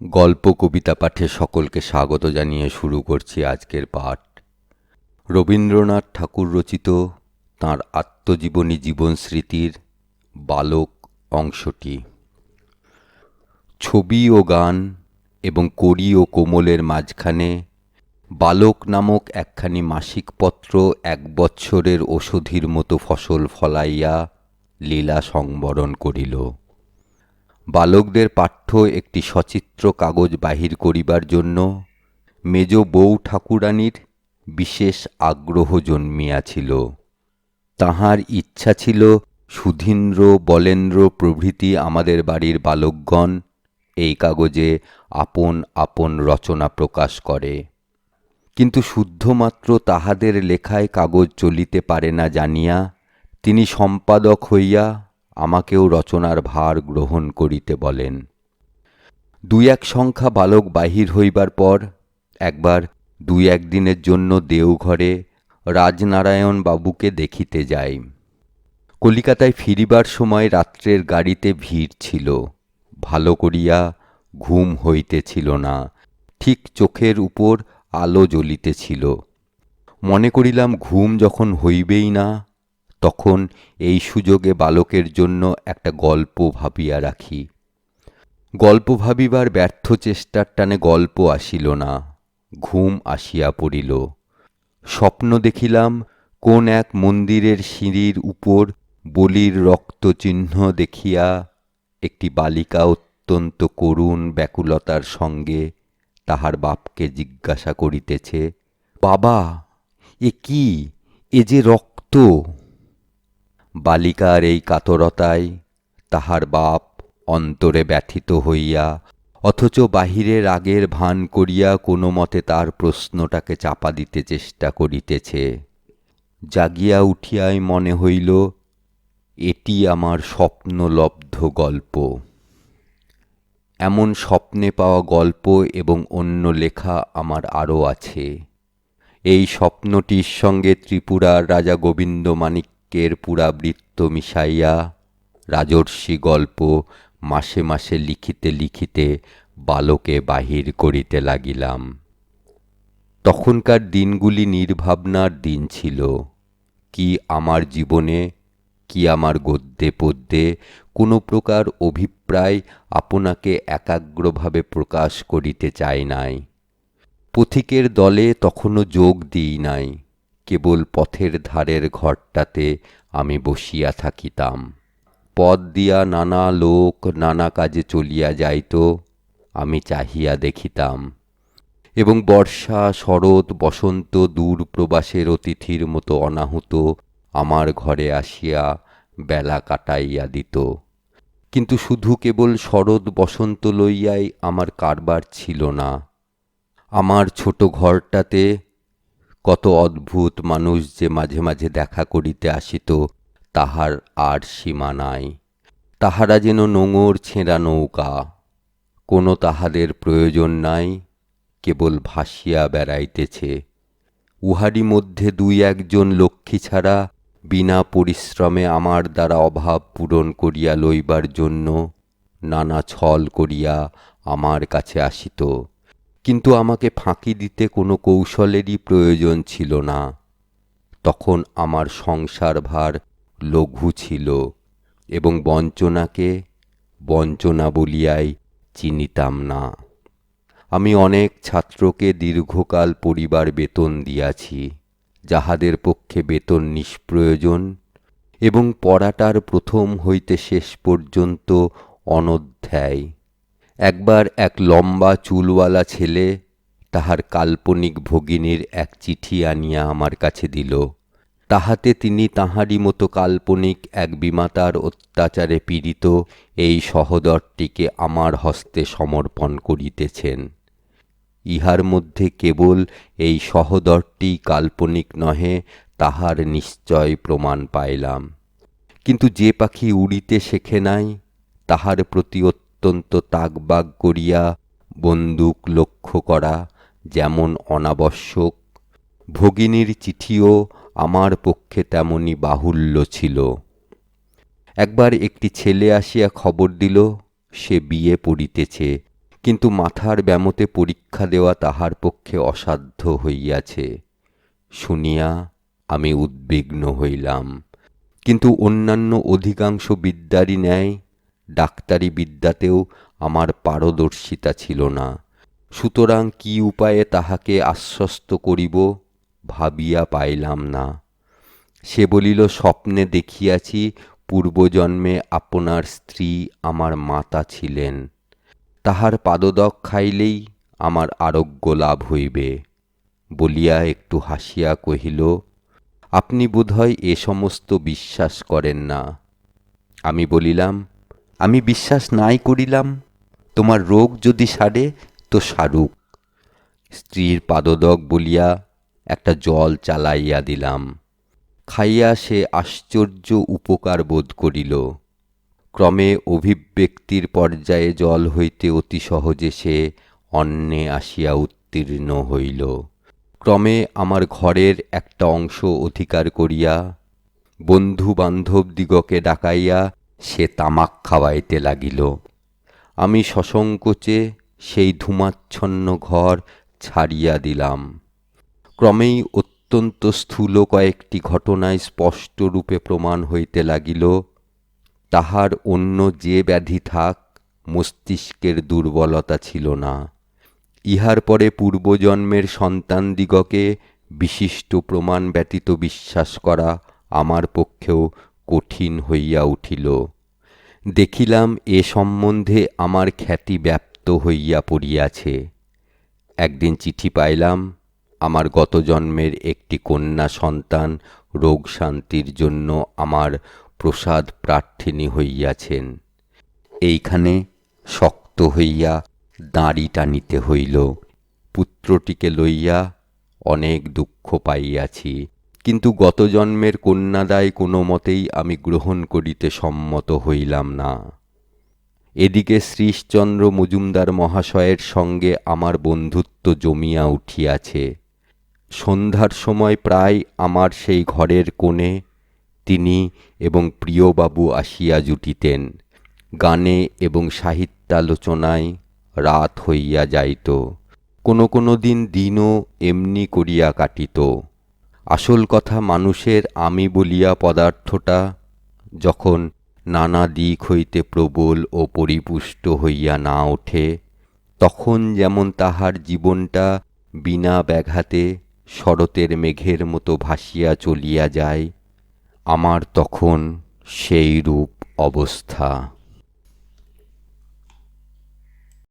গল্প কবিতা পাঠে সকলকে স্বাগত জানিয়ে শুরু করছি আজকের পাঠ। রবীন্দ্রনাথ ঠাকুর রচিত তাঁর আত্মজীবনী জীবন স্মৃতির বালক অংশটি। ছবি ও গান এবং কড়ি ও কোমলের মাঝখানে বালক নামক একখানি মাসিক পত্র এক বৎসরের ওষধির মতো ফসল ফলাইয়া লীলা সংবরণ করিল। বালকদের পাঠ্য একটি সচিত্র কাগজ বাহির করিবার জন্য মেজ বউ ঠাকুরানীর বিশেষ আগ্রহ জন্মিয়াছিল। তাহার ইচ্ছা ছিল, সুধীন্দ্র, বলেন্দ্র প্রভৃতি আমাদের বাড়ির বালকগণ, এই কাগজে আপন আপন রচনা প্রকাশ করে। কিন্তু শুদ্ধমাত্র তাহাদের লেখায় কাগজ চলিতে পারে না জানিয়া তিনি সম্পাদক হইয়া আমাকেও রচনার ভার গ্রহণ করিতে বলেন। দুই এক সংখ্যা বালক বাহির হইবার পর, একবার দুই একদিনের জন্য দেওঘরে রাজনারায়ণ বাবুকে দেখিতে যাই। কলিকাতায় ফিরিবার সময় রাত্রের গাড়িতে ভিড় ছিল, ভালো করিয়া ঘুম হইতেছিল না, ঠিক চোখের উপর আলো জ্বলিতেছিল। মনে করিলাম ঘুম যখন হইবেই না তখন এই সুযোগে বালকের জন্য একটা গল্প ভাবিয়া রাখি। গল্প ভাবিবার ব্যর্থ চেষ্টার টানে গল্প আসিল না, ঘুম আসিয়া পড়িল। স্বপ্ন দেখিলাম কোন এক মন্দিরের সিঁড়ির উপর বলির রক্তচিহ্ন দেখিয়া একটি বালিকা অত্যন্ত করুণ ব্যাকুলতার সঙ্গে তাহার বাপকে জিজ্ঞাসা করিতেছে, বাবা, এ কি? এ যে রক্ত? বালিকার এই কাতরতায় তাহার বাপ অন্তরে ব্যথিত হইয়া, অথচ বাহিরে রাগের ভান করিয়া কোনো মতে তার প্রশ্নটাকে চাপা দিতে চেষ্টা করিতেছে। জাগিয়া উঠিয়াই মনে হইল, এটি আমার স্বপ্নলব্ধ গল্প। এমন স্বপ্নে পাওয়া গল্প এবং অন্য লেখা আমার আরও আছে। এই স্বপ্নটির সঙ্গে ত্রিপুরার রাজা গোবিন্দ মাণিক্যের পুরাবৃত্ত মিশাইয়া রাজর্ষি গল্প মাসে মাসে লিখিতে লিখিতে বালকে বাহির করিতে লাগিলাম। তখনকার দিনগুলি নির্ভাবনার দিন ছিল। কি আমার জীবনে, কি আমার গদ্যে পদ্যে কোনো প্রকার অভিপ্রায় আপনাকে একাগ্রভাবে প্রকাশ করিতে চাই নাই। পথিকের দলে তখনও যোগ দিই নাই। কেবল পথের ধারের ঘরটাতে আমি বসিয়া থাকিতাম। পথ দিয়া নানা লোক নানা কাজে চলিয়া যাইত, আমি চাহিয়া দেখিতাম। এবং বর্ষা, শরৎ, বসন্ত, দূর প্রবাসের অতিথির মতো অনাহুত আমার ঘরে আসিয়া বেলা কাটাইয়া দিত। কিন্তু শুধু কেবল শরৎ, বসন্ত লইয়াই আমার কারবার ছিল না। আমার ছোট ঘরটাতে কত অদ্ভুত মানুষ যে মাঝে মাঝে দেখা করিতে আসিত, তাহার আর সীমা নাই। তাহারা যেন নোঙর ছেঁড়া নৌকা, কোনো তাহাদের প্রয়োজন নাই, কেবল ভাসিয়া বেড়াইতেছে। উহারই মধ্যে দুই একজন লক্ষ্মী ছাড়া বিনা পরিশ্রমে আমার দ্বারা অভাব পূরণ করিয়া লইবার জন্য নানা ছল করিয়া আমার কাছে আসিত। কিন্তু আমাকে ফাঁকি দিতে কোনো কৌশলেরই প্রয়োজন ছিল না। তখন আমার সংসার ভার লঘু ছিল এবং বঞ্চনাকে বঞ্চনা বলিয়াই চিনিতাম না। আমি অনেক ছাত্রকে দীর্ঘকাল পরিবার বেতন দিয়াছি, যাহাদের পক্ষে বেতন নিষ্প্রয়োজন এবং পড়াটার প্রথম হইতে শেষ পর্যন্ত অনধ্যায়। একবার এক লম্বা চুলওয়ালা ছেলে তাহার কাল্পনিক ভগিনীর এক চিঠি আনিয়া আমার কাছে দিল। তাহাতে তিনি তাহারই মতো কাল্পনিক এক বিমাতার অত্যাচারে পীড়িত এই সহদরটিকে আমার হস্তে সমর্পণ করিতেছেন। ইহার মধ্যে কেবল এই সহদরটি কাল্পনিক নহে, তাহার নিশ্চয় প্রমাণ পাইলাম। কিন্তু যে পাখি উড়িতে শেখে নাই, তাহার প্রতি অত্যন্ত তাকবাগ করিয়া বন্দুক লক্ষ্য করা যেমন অনাবশ্যক। ভগিনীর চিঠিও আমার পক্ষে তেমনি বাহুল্য ছিল। একবার একটি ছেলে আসিয়া খবর দিল, সে বিয়ে পড়িতেছে, কিন্তু মাথার ব্যামতে পরীক্ষা দেওয়া তাহার পক্ষে অসাধ্য হইয়াছে। শুনিয়া আমি উদ্বিগ্ন হইলাম, কিন্তু অন্যান্য অধিকাংশ বিদ্যারই ন্যায় ডাক্তারি বিদ্যাতেও আমার পারদর্শিতা ছিল না। সুতরাং কি উপায়ে তাহাকে আশ্বস্ত করিব ভাবিয়া পাইলাম না। সে বলিল, স্বপ্নে দেখিয়াছি পূর্বজন্মে আপনার স্ত্রী আমার মাতা ছিলেন। তাহার পাদদক খাইলেই আমার আরোগ্য লাভ হইবে বলিয়া একটু হাসিয়া কহিল, আপনি বোধহয় এ সমস্ত বিশ্বাস করেন না। আমি বলিলাম আমি বিশ্বাস নাই করিলাম, তোমার রোগ যদি সারে, তো সারুক। স্ত্রীর পাদদক বলিয়া একটা জল চালাইয়া দিলাম। খাইয়া সে আশ্চর্য উপকার বোধ করিল। ক্রমে অভিব্যক্তির পর্যায়ে জল হইতে অতি সহজে সে অন্নে আসিয়া উত্তীর্ণ হইল। ক্রমে আমার ঘরের একটা অংশ অধিকার করিয়া বন্ধু বান্ধব দিগকে ডাকাইয়া সে তামাক খাওয়াইতে লাগিল। আমি সসংকোচে সেই ধূমাচ্ছন্ন ঘর ছাড়িয়া দিলাম। ক্রমেই অত্যন্ত স্থূল কয়েকটি ঘটনায় স্পষ্টরূপে প্রমাণ হইতে লাগিল, তাহার অন্য যে ব্যাধি থাক, মস্তিষ্কের দুর্বলতা ছিল না। ইহার পরে পূর্বজন্মের সন্তানদিগকে বিশিষ্ট প্রমাণ ব্যতীত বিশ্বাস করা আমার পক্ষেও কঠিন হইয়া উঠিল। দেখিলাম এ সম্বন্ধে আমার খ্যাতি ব্যাপ্ত হইয়া পড়িয়াছে। একদিন চিঠি পাইলাম, আমার গত জন্মের একটি কন্যা সন্তান রোগ শান্তির জন্য আমার প্রসাদ প্রার্থিনী হইয়াছেন। এইখানে শক্ত হইয়া দাঁড়ি টানিতে হইল। পুত্রটিকে লইয়া অনেক দুঃখ পাইয়াছি। কিন্তু গত জন্মের কন্যাদায় কোনো মতেই আমি গ্রহণ করিতে সম্মত হইলাম না। এদিকে শ্রীশচন্দ্র মজুমদার মহাশয়ের সঙ্গে আমার বন্ধুত্ব জমিয়া উঠিয়াছে। সন্ধ্যার সময় প্রায় আমার সেই ঘরের কোণে তিনি এবং প্রিয়বাবু আসিয়া জুটিতেন। গানে এবং সাহিত্যালোচনায় রাত হইয়া যাইত। কোনো কোনো দিন দিনও এমনি করিয়া কাটিত। আসল কথা মানুষের আমি বলিয়া পদার্থটা যখন নানা দিক হইতে প্রবল ও পরিপুষ্ট হইয়া না ওঠে, তখন যেমন তাহার জীবনটা বিনা ব্যাঘাতে শরতের মেঘের মতো ভাসিয়া চলিয়া যায়, আমার তখন সেই রূপ অবস্থা।